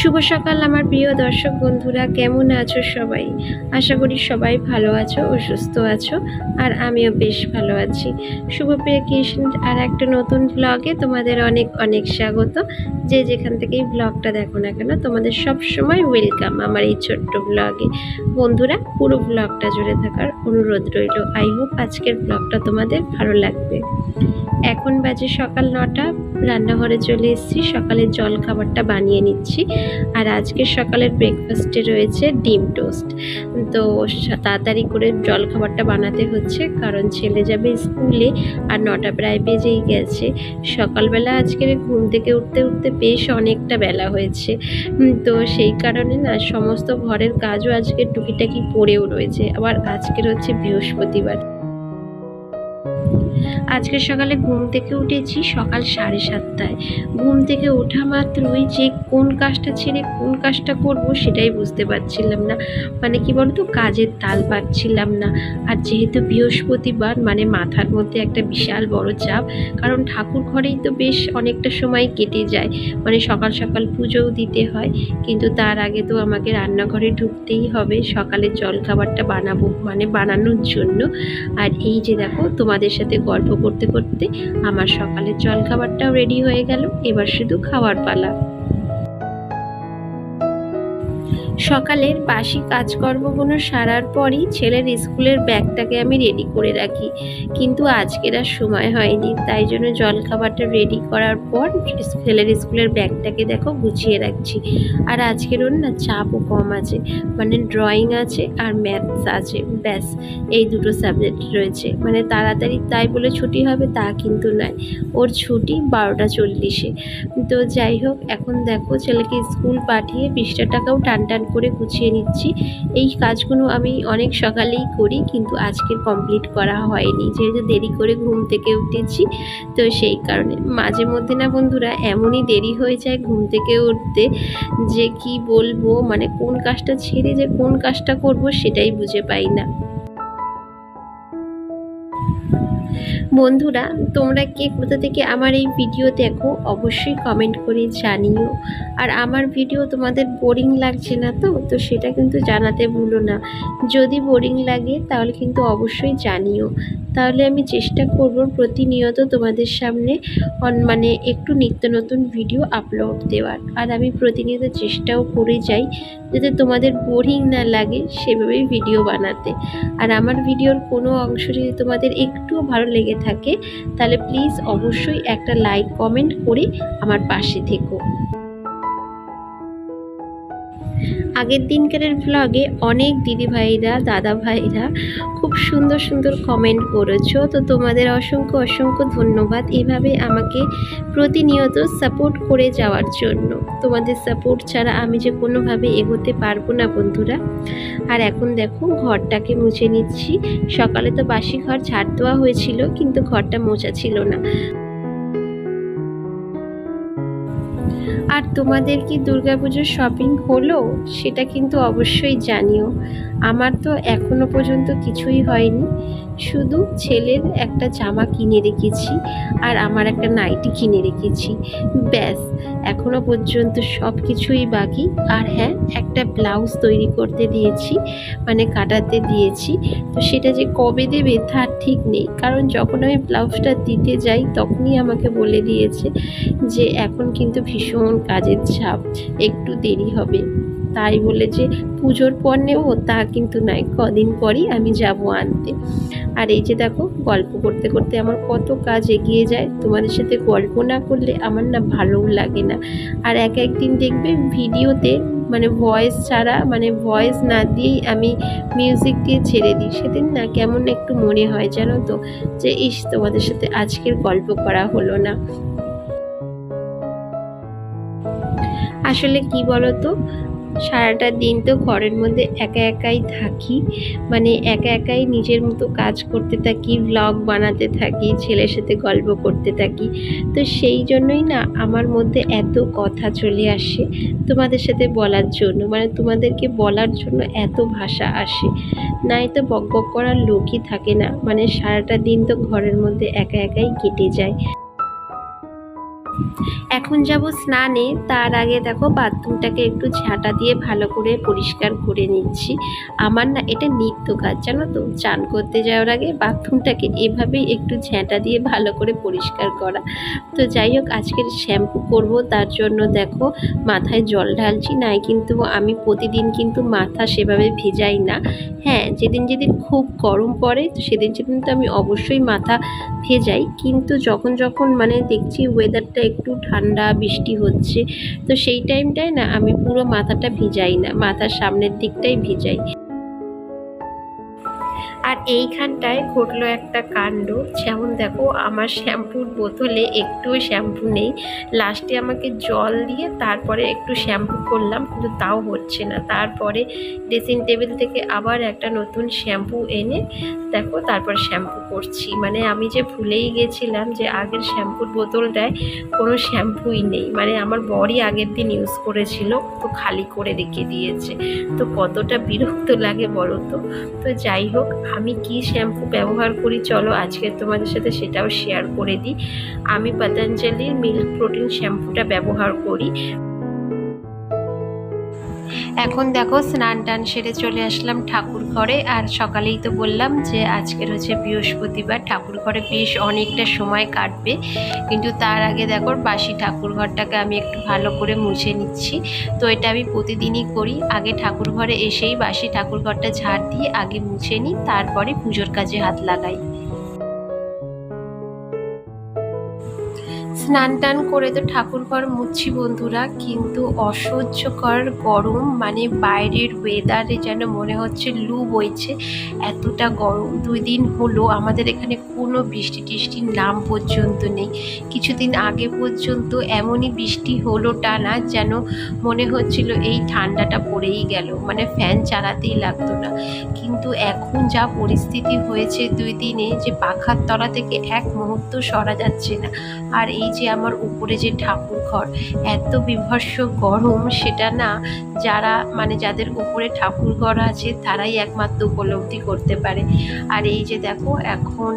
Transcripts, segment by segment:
শুভ সকাল, আমার প্রিয় দর্শক বন্ধুরা, কেমন আছো সবাই? আশা করি সবাই ভালো আছো ও সুস্থ আছো, আর আমিও বেশ ভালো আছি। শুভপ্রিয়া কৃষ্ণ আর একটা নতুন ব্লগে তোমাদের অনেক অনেক স্বাগত। যে যেখান থেকেই ব্লগটা দেখো না কেন, তোমাদের সব সময় ওয়েলকাম আমার এই ছোট্ট ব্লগে বন্ধুরা, পুরো ব্লগটা জুড়ে থাকার অনুরোধ রইল। আই হোপ আজকের ব্লগটা তোমাদের ভালো লাগবে। এখন বাজে সকাল নটা, রান্নাঘরে চলে এসেছি, সকালের জল খাবারটা বানিয়ে নিচ্ছি। আর আজকে সকালের ব্রেকফাস্টে রয়েছে ডিম টোস্ট। তো তাড়াতাড়ি করে জল খাবারটা বানাতে হচ্ছে, কারণ ছেলে যাবে স্কুলে আর নটা প্রায় বেজেই গেছে। সকালবেলা আজকের ঘুম থেকে উঠতে উঠতে বেশ অনেকটা বেলা হয়েছে। তো সেই কারণে না, সমস্ত ঘরের কাজও আজকে টুকিটাকি পড়েও রয়েছে। আবার আজকের হচ্ছে বৃহস্পতিবার। আজকে সকালে ঘুম থেকে উঠেছি সকাল সাড়ে সাতটায়। ঘুম থেকে ওঠা মাত্রই যে কোন কাজটা ছেড়ে কোন কাজটা করব সেটাই বুঝতে পারছিলাম না। মানে কি বলতো, কাজের তাল পাচ্ছিলাম না। আর যেহেতু বৃহস্পতিবার মানে মাথার মধ্যে একটা বিশাল বড় চাপ, কারণ ঠাকুর ঘরেই তো বেশ অনেকটা সময় কেটে যায়। মানে সকাল সকাল পুজোও দিতে হয়, কিন্তু তার আগে তো আমাকে রান্নাঘরে ঢুকতেই হবে। সকালের জলখাবারটা বানাবো মানে বানানোর জন্য। আর এই যে দেখো, তোমাদের সাথে গল্প করতে করতে আমার সকালের জলখাবারটাও রেডি হয়ে গেল। এবার শুধু খাওয়ার পালা। সকালের বাসি কাজকর্মগুলো সারার পরই ছেলের স্কুলের ব্যাগটাকে আমি রেডি করে রাখি। কিন্তু আজকের আর সময় হয়নি, তাই জন্য জলখাবারটা রেডি করার পর ছেলের স্কুলের ব্যাগটাকে দেখো গুছিয়ে রাখছি। আর আজকের ওর না চাপও কম আছে মানে ড্রয়িং আছে আর ম্যাথস আছে, ব্যাস, এই দুটো সাবজেক্ট রয়েছে। মানে তাড়াতাড়ি তাই বলে ছুটি হবে তা কিন্তু নয়, ওর ছুটি বারোটা চল্লিশে। তো যাই হোক, এখন দেখো ছেলেকে স্কুল পাঠিয়ে বিশটা টাকাও টান টান করে গুছিয়ে নিচ্ছি। এই কাজগুলো আমি অনেক সকালেই করি, কিন্তু আজকে কমপ্লিট করা হয়নি। যেহেতু দেরি করে ঘুম থেকে উঠেছি, তো সেই কারণে। মাঝে মধ্যে না বন্ধুরা, এমনই দেরি হয়ে যায় ঘুম থেকে উঠতে যে কি বলব? মানে কোন কাজটা ছেড়ে যে কোন কাজটা করব সেটাই বুঝে পাই না। বন্ধুরা, তোমরা কে কোথা থেকে আমার এই ভিডিও দেখো, অবশ্যই কমেন্ট করে জানিও। আর আমার ভিডিও তোমাদের বোরিং লাগছে না তো? তো সেটা কিন্তু জানাতে ভুলো না। যদি বোরিং লাগে, তাহলে কিন্তু অবশ্যই জানিও। তাহলে আমি চেষ্টা করব প্রতিনিয়ত তোমাদের সামনে মানে একটু নিত্য নতুন ভিডিও আপলোড দেওয়ার। আর আমি প্রতিনিয়ত চেষ্টাও করে যাই। যাতে তোমাদের বোরিং না লাগে সেভাবেই ভিডিও বানাতে। আর আমার ভিডিওর কোনো অংশ যদি তোমাদের একটুও ভালো লেগে থাকে, তাহলে প্লিজ অবশ্যই একটা লাইক কমেন্ট করে আমার পাশে থেকো। আগের দিনকারের ব্লগে অনেক দিদিভাইরা দাদা ভাইরা খুব সুন্দর সুন্দর কমেন্ট করেছ। তো তোমাদের অসংখ্য অসংখ্য ধন্যবাদ এভাবে আমাকে প্রতিনিয়ত সাপোর্ট করে যাওয়ার জন্য। তোমাদের সাপোর্ট ছাড়া আমি যে কোনোভাবে এগোতে পারব না বন্ধুরা। আর এখন দেখো ঘরটাকে মুছে নিচ্ছি। সকালে তো বাসি ঘর ঝাড় দেওয়া হয়েছিল, কিন্তু ঘরটা মোছা ছিল না। আর তোমাদের কি দুর্গাপুজোর শপিং হলো? সেটা কিন্তু অবশ্যই জানিও। আমার তো এখনও পর্যন্ত কিছুই হয়নি। শুধু ছেলের একটা জামা কিনে রেখেছি আর আমার একটা নাইটি কিনে রেখেছি। ব্যাস, এখনও পর্যন্ত সব কিছুই বাকি। আর হ্যাঁ একটা ব্লাউজ তৈরি করতে দিয়েছি মানে কাটাতে দিয়েছি। তো সেটা যে কবে দেবে তার ঠিক নেই। কারণ যখন আমি ব্লাউজটা দিতে যাই, তখনই আমাকে বলে দিয়েছে যে এখন কিন্তু ভীষণ কাজের চাপ একটু দেরি হবে। তাই বলে যে পুজোর পর নেব, তা কিন্তু নয়, কদিন পরই আমি যাব আনতে। আর এই যে দেখো, গল্প করতে করতে আমার কত কাজ এগিয়ে যায়, তোমাদের সাথে গল্প না করলে আমার না ভালোও লাগে না। আর এক একদিন দেখবে ভিডিওতে মানে ভয়েস ছাড়া মানে ভয়েস না দিয়েই আমি মিউজিক দিয়ে ছেড়ে দিই। সেদিন না কেমন একটু মনে হয় জানো তো, যে ইস, তোমাদের সাথে আজকের গল্প করা হলো না। আসলে কি বলতো? সারাটা দিন তো ঘরের মধ্যে একা একাই থাকি। মানে একা একাই নিজের মতো কাজ করতে থাকি ভ্লগ বানাতে থাকি, ছেলের সাথে গল্প করতে থাকি। তো সেই জন্যই না আমার মধ্যে এত কথা চলে আসে তোমাদের সাথে বলার জন্য। মানে তোমাদেরকে বলার জন্য এত ভাষা আসে। নাই তো বক বক করার লোকই থাকে না। মানে সারাটা দিন তো ঘরের মধ্যে একা একাই কেটে যায়। এখন যাব স্নানে, তার আগে দেখো বাথরুমটাকে একটু ঝাঁটা দিয়ে ভালো করে পরিষ্কার করে নিচ্ছি। আমার না এটা নিত্য কাজ, জানো তো? চান করতে যাওয়ার আগে বাথরুমটাকে এভাবেই একটু ঝাঁটা দিয়ে ভালো করে পরিষ্কার করা। তো যাই হোক, আজকের শ্যাম্পু করব, তার জন্য দেখো মাথায় জল ঢালছি, নাই কিন্তু আমি প্রতিদিন কিন্তু মাথা সেভাবে ভেজাই না। হ্যাঁ যেদিন যেদিন খুব গরম পড়ে, তো সেদিন সেদিন তো আমি অবশ্যই মাথা ভেজাই। কিন্তু যখন যখন মানে দেখছি ওয়েদারটা একটু ঠান্ডা, বৃষ্টি হচ্ছে। তো সেই টাইমটায় না আমি পুরো মাথাটা ভিজাই না, মাথার সামনের দিকটাই ভিজাই। আর এইখানটায় ঘটলো একটা কাণ্ড। যেমন দেখো, আমার শ্যাম্পুর বোতলে একটুও শ্যাম্পু নেই। লাস্টে আমাকে জল দিয়ে তারপরে একটু শ্যাম্পু করলাম, কিন্তু তাও হচ্ছে না। তারপরে ড্রেসিং টেবিল থেকে আবার একটা নতুন শ্যাম্পু এনে দেখো, তারপর শ্যাম্পু করছি। মানে আমি যে ভুলেই গেছিলাম যে আগের শ্যাম্পুর বোতলটায় কোনো শ্যাম্পুই নেই। মানে আমার বরই আগের দিন ইউজ করেছিল, তো খালি করে রেখে দিয়েছে। তো কতটা বিরক্ত লাগে বলো তো? তো যাই হোক, আমি কি শ্যাম্পু ব্যবহার করি? চলো আজকে তোমাদের সাথে সেটাও শেয়ার করে দিই। আমি পতঞ্জলির মিল্ক প্রোটিন শ্যাম্পুটা ব্যবহার করি। এখন দেখো স্নান টান সেরে চলে আসলাম ঠাকুর ঘরে। আর সকালেই তো বললাম যে আজকের হচ্ছে বৃহস্পতিবার, ঠাকুর ঘরে বেশ অনেকটা সময় কাটবে। কিন্তু তার আগে দেখো বাসি ঠাকুর ঘরটাকে আমি একটু ভালো করে মুছে নিচ্ছি। তো এটা আমি প্রতিদিনই করি। আগে ঠাকুর ঘরে এসেই বাসি ঠাকুর ঘরটা ঝাড় দিয়ে আগে মুছে নিই, তারপরে পুজোর কাজে হাত লাগাই। স্নান টান করে তো ঠাকুর ঘর মুছি বন্ধুরা, কিন্তু অসহ্যকর গরম মানে বাইরের ওয়েদারে যেন মনে হচ্ছে লু বইছে এতটা গরম। দুই দিন হলো আমাদের এখানে কোনো বৃষ্টি টিষ্টির নাম পর্যন্ত নেই। কিছুদিন আগে পর্যন্ত এমনই বৃষ্টি হলো টানা যেন মনে হচ্ছিল এই ঠান্ডাটা পড়েই গেল মানে ফ্যান চালাতেই লাগতো না। কিন্তু এখন যা পরিস্থিতি হয়েছে দুই দিনে যে পাখার তলা থেকে এক মুহূর্ত সরা যাচ্ছে না। আর এই যে আমার উপরে যে ঠাকুর ঘর, এত বিভৎস গরম, সেটা না যারা মানে যাদের উপরে ঠাকুর ঘর আছে, তারাই একমাত্র উপলব্ধি করতে পারে। আর এই যে দেখো, এখন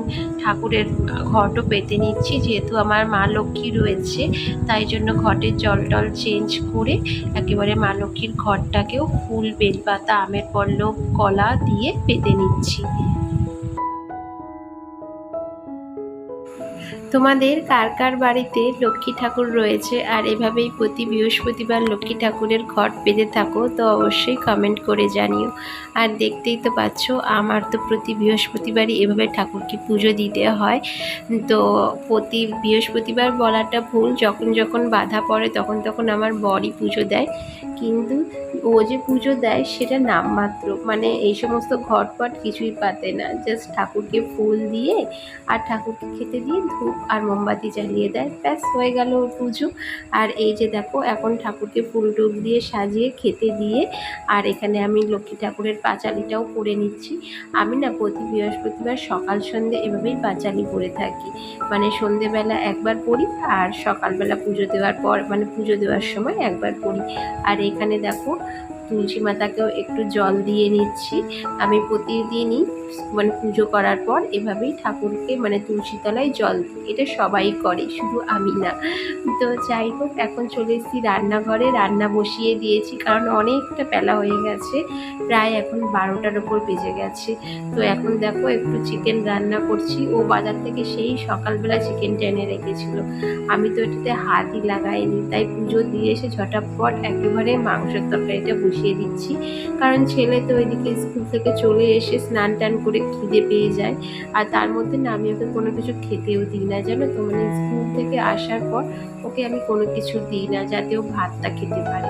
ঠাকুরের ঘটও পেতে নিচ্ছি। যেহেতু আমার মা লক্ষ্মী রয়েছে, তাই জন্য ঘটের জল টল চেঞ্জ করে একেবারে মা লক্ষ্মীর ঘরটাকেও ফুল, বেলপাতা, আমের পল্লব, কলা দিয়ে পেতে নিচ্ছি। তোমাদের কার কার বাড়িতে লক্ষ্মী ঠাকুর রয়েছে আর এভাবেই প্রতি বৃহস্পতিবার লক্ষ্মী ঠাকুরের ঘট পেতে থাকো, তো অবশ্যই কমেন্ট করে জানিও। আর দেখতেই তো পাচ্ছ, আমার তো প্রতি বৃহস্পতিবারই এভাবে ঠাকুরকে পুজো দিতে হয়। তো প্রতি বৃহস্পতিবার বলাটা ভুল, যখন যখন বাধা পড়ে তখন তখন আমার বরই পুজো দেয়। কিন্তু ও যে পুজো দেয় সেটা নামমাত্র মানে এই সমস্ত ঘটপট কিছুই পাতে না। জাস্ট ঠাকুরকে ফুল দিয়ে আর ঠাকুরকে খেতে দিয়ে ধূপ আর মোমবাতি জ্বালিয়ে দেয়। ব্যাস, হয়ে গেল পুজো। আর এই যে দেখো, এখন ঠাকুরকে ফুল টুল দিয়ে সাজিয়ে খেতে দিয়ে আর এখানে আমি লক্ষ্মী ঠাকুরের পাঁচালিটাও করে নিচ্ছি। আমি না প্রতি বৃহস্পতিবার সকাল সন্ধে এভাবেই পাঁচালি করে থাকি। মানে সন্ধেবেলা একবার পড়ি আর সকালবেলা পুজো দেওয়ার পর মানে পুজো দেওয়ার সময় একবার পড়ি আর এখানে দেখো তুলসী মাতাকেও একটু জল দিয়ে নিচ্ছি। আমি প্রতিদিনই মানে পুজো করার পর এভাবেই ঠাকুরকে মানে তুলসী তলায় জল দিই। এটা সবাই করে, শুধু আমি না। তো যাই হোক, এখন চলে এসেছি রান্নাঘরে। রান্না বসিয়ে দিয়েছি, কারণ অনেকটা বেলা হয়ে গেছে। প্রায় এখন বারোটার ওপর বেজে গেছে। তো এখন দেখো, একটু চিকেন রান্না করছি। ও বাজার থেকে সেই সকালবেলা চিকেনটা এনে রেখেছিল। আমি তো এটাতে হাতই লাগাইনি। তাই পুজো দিয়ে এসে ঝটাপট একেবারে মাংসের তরকারিটা বসিয়ে দিচ্ছি। কারণ ছেলে তো ওইদিকে স্কুল থেকে চলে এসে স্নান টান করে খিদে পেয়ে যায়। আর তার মধ্যে না আমি ওকে কোনো কিছু খেতেও দিই না, জানো তো? মানে স্কুল থেকে আসার পর ওকে আমি কোনো কিছু দিই না, যাতে ও ভাতটা খেতে পারে।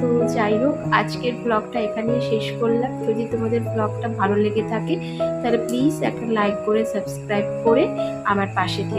তো যাই হোক, আজকের ব্লগটা এখানেই শেষ করলাম। যদি তোমাদের ব্লগটা ভালো লেগে থাকে, তাহলে প্লিজ একটা লাইক করে সাবস্ক্রাইব করে আমার পাশে থেকে